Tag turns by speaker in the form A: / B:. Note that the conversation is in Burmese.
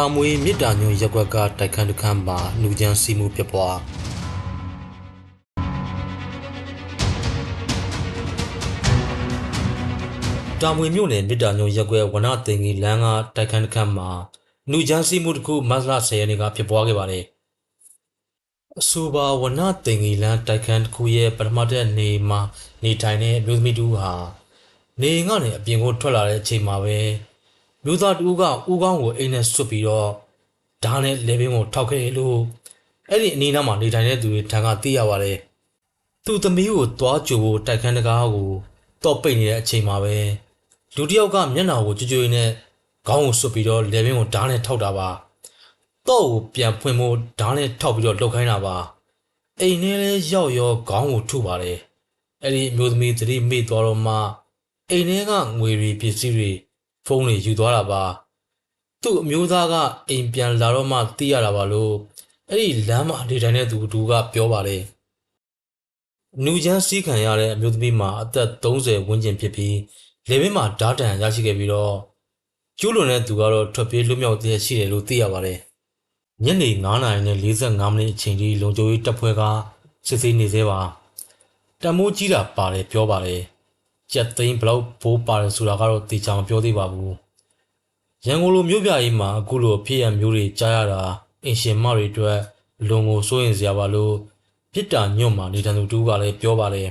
A: တာမွေမြစ်တာညွန့်ရက်ကွက်ကတိုက်ခန်းတစ်ခန်းမှာနှူချမ်းစီမှုပြပွားတာမွေမြို့နယ်မြစ်တာညွန့်ရက်ကွက်ဝနသိင်ကြီးလမ်းကတိုက်ခန်းတစ်ခန်းမှာနှူချမ်းစီမှုတစ်ခုမတ်လ10ရက်နေ့ကဖြစ်ပွားခဲ့ပါတယ်အဆိုပါဝနသိင်ကြီးလမ်းတိုက်ခန်းတစ်ခုရဲ့ပထမတက်နေမှာနေထိုင်တဲ့အမျိုးသမီးတူဟာနေအိမ်ကနေအပြင်ကိုထွက်လာတဲ့အချိန်မှာပဲ မျိုးသားတူကဦးကောင်းကိုအိမ်နဲ့ဆွတ်ပြီးတော့ဓာတ်နဲ့လေပင်ကိုထောက်ခဲ့လို့အဲ့ဒီအနီးနားမှာနေထိုင်တဲ့သူတွေထံကသိရပါတယ်။သူ့သမီးကိုသွားကြိုဖို့တိုက်ခန်းတကားကိုတော့ပိတ်နေတဲ့အချိန်မှာပဲလူတစ်ယောက်ကမျက်နှာကိုကြွကြွနဲ့ခေါင်းကိုဆွတ်ပြီးတော့လေပင်ကိုဓာတ်နဲ့ထောက်တာပါ။တော့ကိုပြန်ဖွင့်ဖို့ဓာတ်နဲ့ထောက်ပြီးတော့လှုပ်ခိုင်းတာပါ။အိမ်ထဲလဲရောက်ရောခေါင်းကိုထုပါတယ်။အဲ့ဒီအမျိုးသမီးသတိမေ့သွားတော့မှအိမ်ထဲကငွေတွေပစ္စည်းတွေ ဖုန်းတွေယူသွားတာပါသူ့အမျိုးသားကအိမ်ပြန်လာတော့မှသိရတာပါလို့အဲ့ဒီလမ်းမှာနေထိုင်တဲ့သူတူကပြောပါတယ်နူချမ်းစီးခံရတဲ့အမျိုးသမီးမှာအသက်30ဝန်းကျင်ဖြစ်ပြီးလေဘင်းမှာဓာတ်တံရရှိခဲ့ပြီးတော့ကျူးလွန်တဲ့သူကတော့ထွက်ပြေးလွတ်မြောက်တဲ့ရှိတယ်လို့သိရပါတယ်ညနေ9:45မိနစ်အချိန်ထိလုံခြုံရေးတပ်ဖွဲ့ကစစ်ဆေးနေသေးပါတံမိုးကြီးတာပါတယ်ပြောပါတယ် ကြက်သိန်းဘလောက်ဘိုးပါတယ်ဆိုတာကတော့တေချာမပြောသေးပါဘူးရန်ကုန်လိုမြို့ပြကြီးမှာအခုလိုဖြစ်ရမျိုးတွေကြားရတာအင်ရှင်မတွေအတွက်အလွန်ကိုစိုးရင်စရာပါလို့ပြစ်တာညွန့်မှာနေတန်သူတူကလည်းပြောပါတယ်